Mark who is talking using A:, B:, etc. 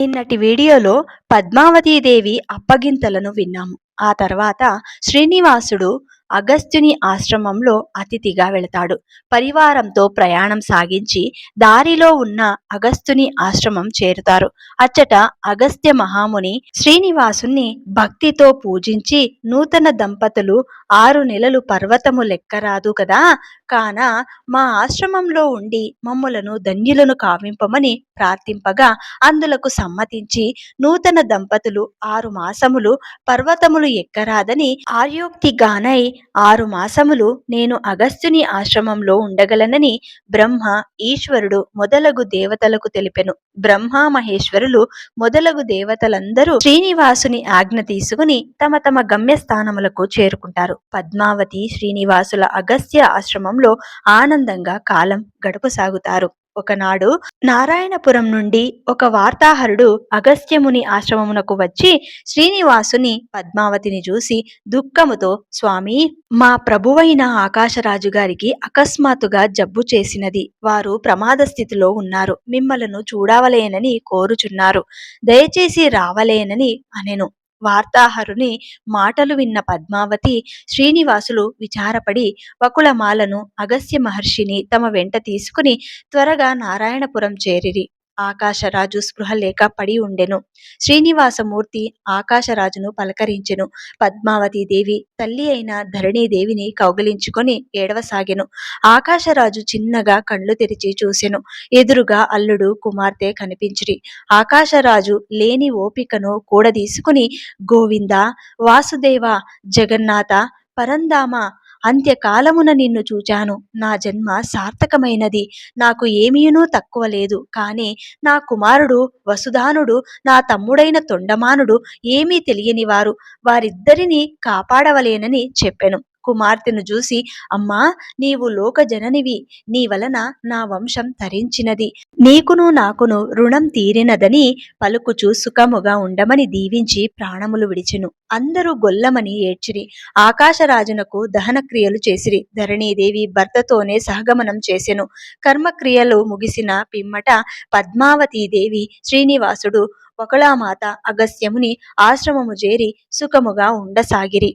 A: నిన్నటి వీడియోలో పద్మావతీదేవి అప్పగింతలను విన్నాము. ఆ తర్వాత శ్రీనివాసుడు అగస్త్యుని ఆశ్రమంలో అతిథిగా వెళతాడు. పరివారంతో ప్రయాణం సాగించి దారిలో ఉన్న అగస్త్యుని ఆశ్రమం చేరుతారు. అచ్చట అగస్త్య మహాముని శ్రీనివాసుని భక్తితో పూజించి నూతన దంపతులు ఆరు నెలలు పర్వతము లెక్కరాదు కదా? కాన మా ఆశ్రమంలో ఉండి మమ్ములను ధన్యులను కావింపమని ప్రార్థింపగా అందులకు సమ్మతించి నూతన దంపతులు ఆరు మాసములు పర్వతములు ఎక్కరాదని ఆర్యోక్తిగానై ఆరు మాసములు నేను అగస్త్యుని ఆశ్రమంలో ఉండగలనని బ్రహ్మ ఈశ్వరుడు మొదలగు దేవతలకు తెలిపెను. బ్రహ్మ మహేశ్వరులు మొదలగు దేవతలందరూ శ్రీనివాసుని ఆజ్ఞ తీసుకుని తమ తమ గమ్యస్థానములకు చేరుకుంటారు. పద్మావతి శ్రీనివాసుల అగస్త్య ఆశ్రమంలో ఆనందంగా కాలం గడుపసాగుతారు. ఒకనాడు నారాయణపురం నుండి ఒక వార్తాహరుడు అగస్త్యముని ఆశ్రమమునకు వచ్చి శ్రీనివాసుని పద్మావతిని చూసి దుఃఖముతో స్వామి మా ప్రభువైన ఆకాశరాజు గారికి అకస్మాత్తుగా జబ్బు చేసినది. వారు ప్రమాద స్థితిలో ఉన్నారు. మిమ్మలను చూడవలేనని కోరుచున్నారు. దయచేసి రావలేనని అనెను. వార్తాహరుని మాటలు విన్న పద్మావతి శ్రీనివాసులు విచారపడి వకుళమాలను అగస్త్య మహర్షిని తమ వెంట తీసుకుని త్వరగా నారాయణపురం చేరిరి. ఆకాశరాజు స్పృహ లేక పడి ఉండెను. శ్రీనివాసమూర్తి ఆకాశరాజును పలకరించెను. పద్మావతి దేవి తల్లి అయిన ధరణీదేవిని కౌగిలించుకొని ఏడవసాగెను. ఆకాశరాజు చిన్నగా కళ్ళు తెరిచి చూసెను. ఎదురుగా అల్లుడు కుమార్తె కనిపించిరి. ఆకాశరాజు లేని ఓపికను కూడదీసుకుని గోవింద వాసుదేవ జగన్నాథ పరందామ అంత్యకాలమున నిన్ను చూచాను. నా జన్మ సార్థకమైనది. నాకు ఏమీనూ తక్కువ లేదు. కానీ నా కుమారుడు వసుధానుడు నా తమ్ముడైన తొండమానుడు ఏమీ తెలియనివారు. వారిద్దరినీ కాపాడవలేనని చెప్పెను. కుమార్తెను చూసి అమ్మా నీవు లోక జననివి నీ వలన నా వంశం తరించినది. నీకును నాకును రుణం తీరినదని పలుకుచూ సుఖముగా ఉండమని దీవించి ప్రాణములు విడిచెను. అందరూ గొల్లమని ఏడ్చిరి. ఆకాశరాజునకు దహన క్రియలు చేసిరి. ధరణీదేవి భర్తతోనే సహగమనం చేసెను. కర్మక్రియలు ముగిసిన పిమ్మట పద్మావతీదేవి శ్రీనివాసుడు ఒకళామాత అగస్త్యముని ఆశ్రమము చేరి సుఖముగా ఉండసాగిరి.